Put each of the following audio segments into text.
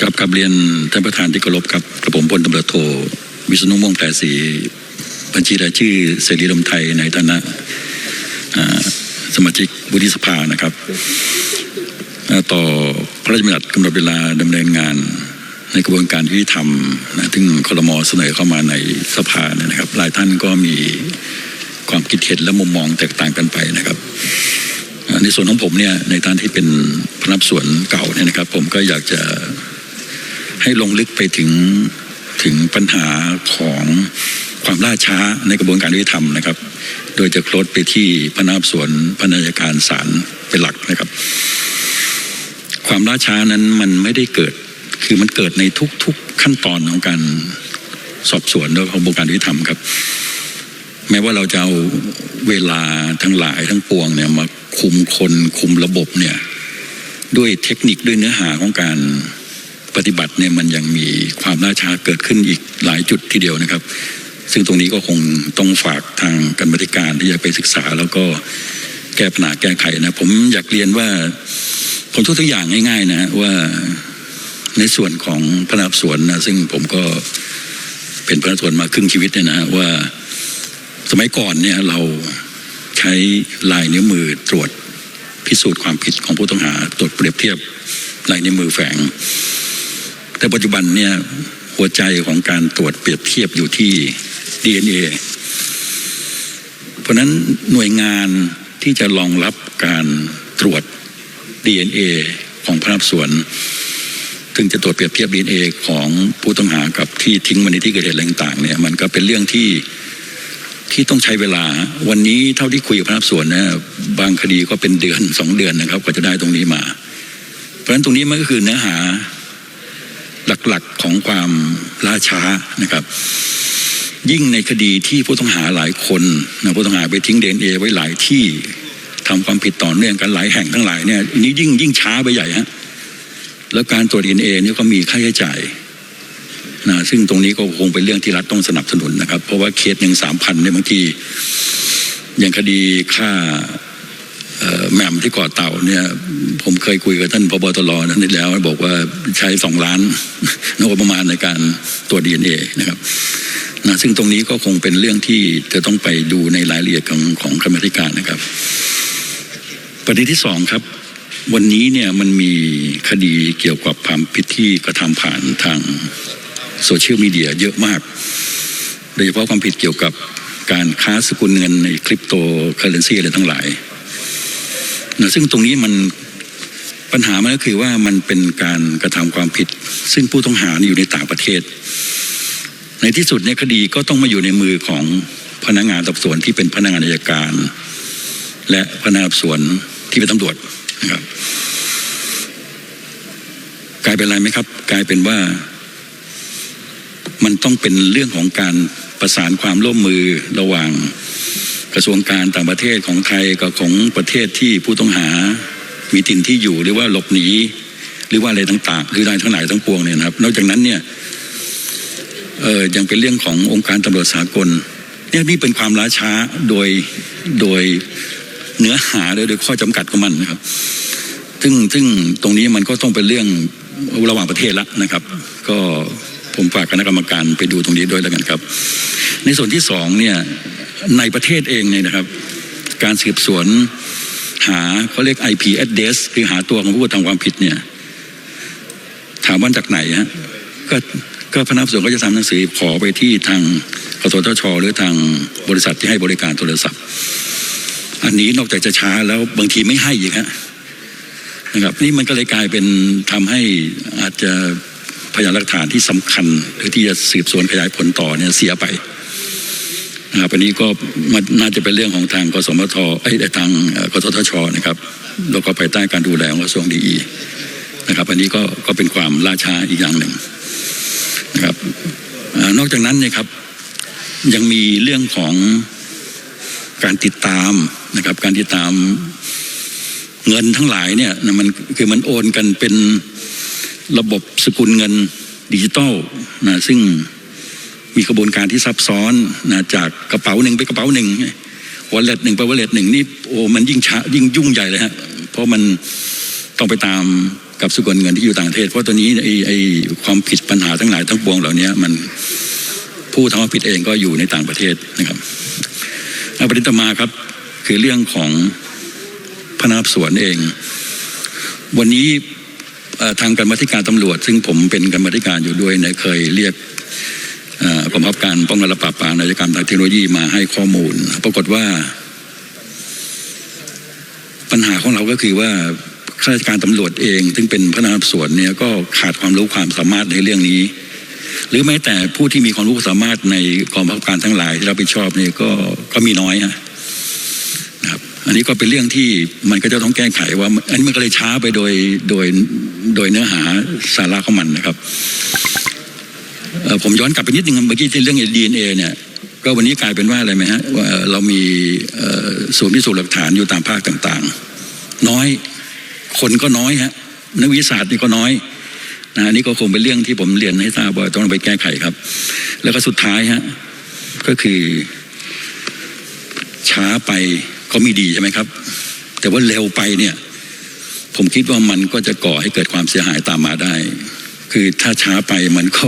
กับกับเรียนท่านประธานที่เคารพครับกระผมพลตำรวจโทวิษณุม่วงแพรศรีบัญชีรายชื่อเสรีรวมไทยในฐานะสมาชิกวุฒิสภานะครับ ต่อพระราชบัญญัติกำหนดเวลาดำเนินงานในกระบวนการยุติธรรมนะซึ่งคลมเสนอเข้ามาในสภาเนี่ยนะครับ หลายท่านก็มีความคิดเห็นและมุมมองแตกต่างกันไปนะครับ ในส่วนของผมเนี่ยในฐานที่เป็นพนักสวนเก่าเนี่ยนะครับ ผมก็อยากจะให้ลงลึกไปถึงถึงปัญหาของความล่าช้าในกระบวนการยุติธรรมนะครับ โดยจะโคลดไปที่พนักสวนพนักงานการศาลเป็นหลักนะครับ ความล่าช้านั้นมันไม่ได้เกิดคือมันเกิดในทุก ๆขั้นตอนของการสอบสวนและกระบวนการยุติธรรมครับ แม้ว่าเราจะเอาเวลาทั้งหลายทั้งปวงเนี่ยมา คุมคนคุมระบบเนี่ยด้วยเทคนิคด้วยเนื้อหาของการปฏิบัติเนี่ยมันยังมีความล่าช้าเกิดขึ้นอีกหลายจุดทีเดียวนะครับ ซึ่งตรงนี้ก็คงต้องฝากทางกรรมธิการที่จะไปศึกษา แล้วก็แก้ปัญหาแก้ไขนะ ผมอยากเรียนว่าผมทุกตัวอย่างง่าย ๆ นะว่าในส่วนของพนักงานสวนนะซึ่งผมก็เป็นพนักงานสวนมาครึ่งชีวิตเนี่ยนะว่า สมัยก่อนเนี่ยเรา ช้ลายนิ้วมือตรวจพิสูจน์ความผิดของผู้ต้องหา ตรวจเปรียบเทียบลายนิ้วมือแฝง แต่ปัจจุบันเนี่ยหัวใจของการตรวจเปรียบเทียบอยู่ที่ DNA เพราะนั้นหน่วยงานที่จะรองรับการตรวจ DNA ของพนักงานสวนซึ่งจะตรวจเปรียบเทียบ DNA ของผู้ต้องหากับที่ทิ้งไว้ในที่เกิดเหตุต่างๆเนี่ยมันก็เป็นเรื่องที่ ที่ต้องใช้เวลา วันนี้เท่าที่คุยกับพนักงานสวนนะบางคดีก็เป็นเดือนสองเดือนนะครับกว่าจะได้ตรงนี้มา เพราะฉะนั้นตรงนี้มันก็คือเนื้อหาหลักๆของความล่าช้านะครับ ยิ่งในคดีที่ผู้ต้องหาหลายคนนะผู้ต้องหาไปทิ้งเดนเอไว้หลายที่ทำความผิดต่อเนื่องกันหลายแห่งทั้งหลายเนี่ยอันนี้ยิ่งยิ่งช้าไปใหญ่ฮะแล้วการตรวจดีเอ็นเอนี่ก็มีค่าใช้จ่าย นะซึ่งตรงนี้ก็คงเป็นเรื่องที่รัฐต้องสนับสนุนนะครับ เพราะว่าเคสหนึ่งสามพันเนี่ยบางทีอย่างคดีฆ่าแหม่มที่กาะเต่าเนี่ย ผมเคยคุยกับท่านพบตรนั้นนิดแล้ว บอกว่าใช้สองล้านงบประมาณในการตรวจดีเอ็นเอนะครับนะซึ่งตรงนี้ก็คงเป็นเรื่องที่จะต้องไปดูในรายละเอียดของของกรรมธิการนะครับ ประเด็นที่สองครับ วันนี้เนี่ยมันมีคดีเกี่ยวกับความผิดที่กระทำผ่านทาง โซเชียลมีเดียเยอะมาก โดยเฉพาะความผิดเกี่ยวกับการค้าสกุลเงินในคริปโตเคอเรนซีอะไรทั้งหลายนะซึ่งตรงนี้มันปัญหามันก็คือว่ามันเป็นการกระทำความผิด ซึ่งผู้ต้องหานี่อยู่ในต่างประเทศ ในที่สุดเนี่ยคดีก็ต้องมาอยู่ในมือของพนักงานสอบสวนที่เป็นพนักงานอัยการ และพนักงานสอบสวนที่เป็นตำรวจนะครับ กลายเป็นอะไรไหมครับ กลายเป็นว่า มันต้องเป็นเรื่องของการประสานความร่วมมือระหว่างกระทรวงการต่างประเทศของไทยกับของประเทศที่ผู้ต้องหา มีถิ่นที่อยู่หรือว่าหลบหนีหรือว่าอะไรต่างๆหรืออะไรทั้งหลายทั้งปวงเนี่ยนะครับ นอกจากนั้นเนี่ยเออยังเป็นเรื่องขององค์การตำรวจสากลเนี่ยนี่เป็นความล้าช้าโดยโดยเนื้อหาโดยโดยข้อจำกัดของมันนะครับ ซึ่งซึ่งตรงนี้มันก็ต้องเป็นเรื่องระหว่างประเทศละนะครับ ก็ ผมฝากคณะกรรมการไปดูตรงนี้ด้วยแล้วกันครับ ในส่วนที่สองเนี่ยในประเทศเองเนี่ยนะครับ การสืบสวนหาเขาเรียก IP address คือหาตัวของผู้กระทำความผิดเนี่ยถามว่าจากไหนฮะก็ก็พนักงานสอบสวนก็จะทำหนังสือขอไปที่ทางกสทช หรือทางบริษัทที่ให้บริการโทรศัพท์ อันนี้นอกจากจะช้าแล้วบางทีไม่ให้อีกฮะนะครับนี่มันก็เลยกลายเป็นทำให้อาจจะ พยานหลักฐานที่สำคัญ หรือที่จะสืบสวนขยายผลต่อเนี่ยเสียไปนะครับอันนี้ก็มันน่าจะเป็นเรื่องของทางกสมทไอ้ทางกสทชนะครับแล้วก็ภายใต้การดูแลของกระทรวงดีนะครับ อันนี้ก็ก็เป็นความล่าช้าอีกอย่างหนึ่งนะครับนอกจากนั้นเนี่ยครับยังมีเรื่องของการติดตามนะครับ การติดตามเงินทั้งหลายเนี่ยนะมันคือมันโอนกันเป็น ระบบสกุลเงินดิจิตอลนะซึ่งมีกระบวนการที่ซับซ้อนนะจากกระเป๋าหนึ่งไปกระเป๋าหนึ่งวอลเล็ตหนึ่งไปวอลเล็ตหนึ่งนี่โอ้มันยิ่งช้ายิ่งยุ่งใหญ่เลยฮะเพราะมันต้องไปตามกับสกุลเงินที่อยู่ต่างประเทศ เพราะตัวนี้ไอ้ไอ้ความผิดปัญหาทั้งหลายทั้งปวงเหล่านี้มันผู้ทำความผิดเองก็อยู่ในต่างประเทศนะครับเอาประเด็นต่อมาครับคือเรื่องของพนักงานสอบสวนเอง วันนี้ ทางกรรมธิการตำรวจ ซึ่งผมเป็นกรรมธิการอยู่ด้วยเนี่ยเคยเรียกกองบับการป้องกันและปราบปรามอาชญากรรมทางเทคโนโลยีมาให้ข้อมูล ปรากฏว่า ปัญหาของเราก็คือว่าข้าราชการตำรวจเอง ซึ่งเป็นพนักงานสวนเนี่ยก็ขาดความรู้ความสามารถในเรื่องนี้ หรือแม้แต่ผู้ที่มีความรู้ความสามารถในกองบังคับการทั้งหลายที่รับผิดชอบเนี่ยก็ก็มีน้อยฮะ อันนี้ก็เป็นเรื่องที่มันก็จะต้องแก้ไขว่า อันนี้มันก็เลยช้าไปโดยโดยโดยเนื้อหาสาระของมันนะครับผมย้อนกลับไปนิดนึงเมื่อกี้ที่เรื่องดีเอ็นเอเนี่ยก็วันนี้กลายเป็นว่าอะไรไหมฮะว่าเรามีเอ่อศูนย์พิสูจน์หลักฐานอยู่ตามภาคต่างๆ น้อยคนก็น้อยฮะนักวิทยาศาสตร์นี่ก็น้อยนะนนี้ก็คงเป็นเรื่องที่ผมเรียนให้ทราบว่าต้องไปแก้ไขครับ แล้วก็สุดท้ายฮะก็คือช้าไป ก็ไม่ดีใช่ไหมครับ แต่ว่าเร็วไปเนี่ย ผมคิดว่ามันก็จะก่อให้เกิดความเสียหายตามมาได้ คือถ้าช้าไปมันก็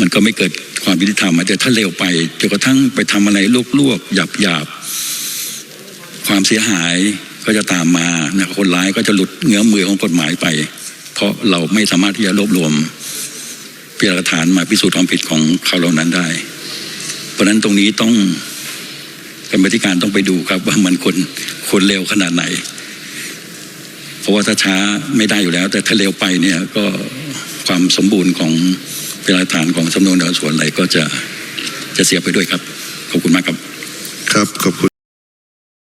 มันก็ไม่เกิดความยุติธรรมแต่ถ้าเร็วไปจนกระทั่งไปทำอะไรลวกๆหยาบๆความเสียหายก็จะตามมานะคนร้ายก็จะหลุดเงื้อมมือของกฎหมายไป เพราะเราไม่สามารถที่จะรวบรวมพยานหลักฐานมาพิสูจน์ความผิดของเขาเหล่านั้นได้ เพราะนั้นตรงนี้ต้อง กรรมธิการต้องไปดูครับว่ามันคนคนเร็วขนาดไหน เพราะว่าถ้าช้าไม่ได้อยู่แล้ว แต่ถ้าเร็วไปเนี่ยก็ความสมบูรณ์ของพยานหลักฐานของสำนวนสวนอะไรก็จะจะเสียไปด้วยครับ ขอบคุณมากครับ ครับขอบคุณ